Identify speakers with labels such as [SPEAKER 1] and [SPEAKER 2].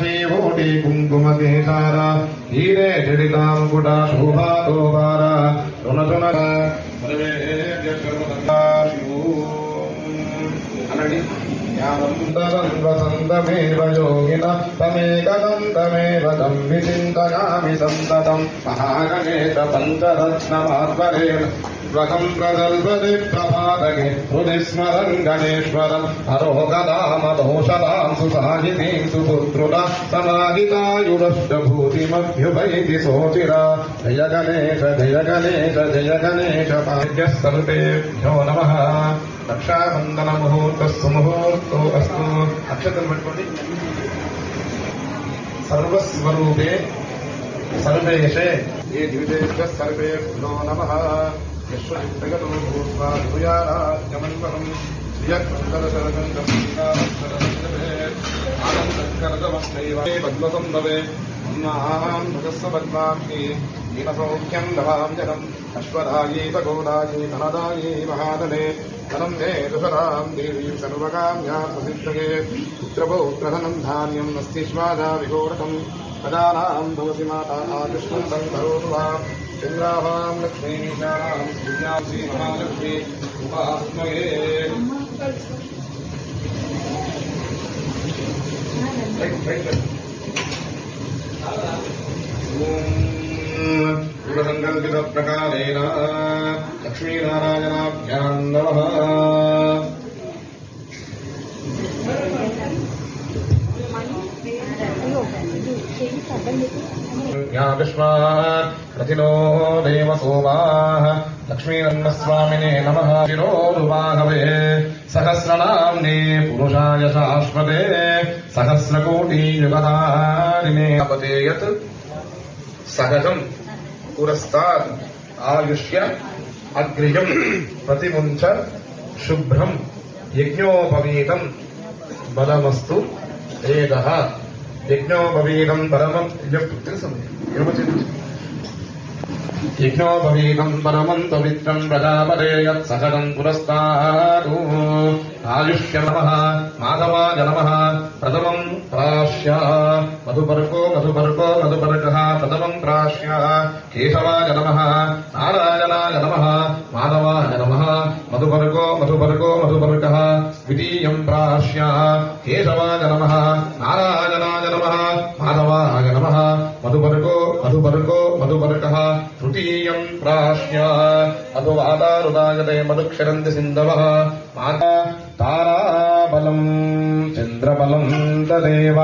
[SPEAKER 1] ीवोटी कुङ्कुमकेशारा धीरे जडिताम्बुटा शोभातोभा అనండి వసంతమేవ యోగిన తమేకదంతమేవ తం విచింతయామి సంతతం. మహాగణేశ పంచరత్నమాత్మరేణ స్వకం ప్రగల్భతి ప్రభాతకే హృది స్మరన్ గణేశ్వరం హరోగదామదోషదాం సుసాహితీం సుపుత్రుల సమాహితాయుడష్టభూతిమభ్యుపైతి సోచిరా జయ గణేశ జయ గణేశ జయ గణేశ భాగ్య సర్వేభ్యో నమ. రక్షాబంధన ముహూర్తస్సు ముహూర్తో అస్తు. అక్షతలు పట్టుకోండి. సర్వస్వరూపే సర్వేషే. ఏ దివిదేభ్య సర్వేభ్యో నమ. యశ్వయుక్తగతో భూత్వా భూయారాజ్యమన్వరం పద్మసంభవే భవే. भगस्वपद्माब्धे येन सौख्यं दवां जनम् अश्वरायैव गोदायै धनदायै महादने धनं मे दुसरां देवीं सर्वकाम्या प्रसिद्धये पुत्रपौत्रधनं धान्यम् अस्तिष्वादा विघोरकम् प्रजानां भवसि माता कृष्णं तं करोतु वा चन्द्राभां लक्ष्मीशानां श्रीजां उपास्मये Thank you. प्रकारेण लक्ष्मीनारायणाभ्यां नमः। या विश्वा रतिनो देवसोमाः लक्ष्मीरङ्गस्वामिने नमः। शिरोरुवाहवे सहस्रनाम्ने पुरुषाय शाश्वते सहस्रकोटियुगधारिणे। अपते यत् సహజం పురస్తాద్ ఆయుష్య అగ్రియం ప్రతిముంచ శుభ్రం యజ్ఞోపవీతం బలమస్తు ఏద. యజ్ఞోపవీతం పరమం తెలుసు యజ్ఞోపవీతం పరమం పవిత్రం ప్రజాపదే యత్సహజం పురస్తాదు. ఆయుష్య నమ. మాధవాయ నమ. ప్రథమం ప్రాశ్య. మధుపర్కో మధుపర్కో. ప్రథమం కేశవాయ నమ నారాయణాయ నమ మాధవాయ నమ మధుపరకో మధుపరకో మధుపరక ద్వితీయం ప్రాశ్య కేశవాయ నమ నారాయణాయ నమ మాధవాయ నమ మధుపరకో మధుపరకో మధుపరక తృతీయం ప్రాశ్య మధువాదారుదాయతే మధుక్షరంతి సింధవ మాతా తారాబలం చంద్రబలం తదేవ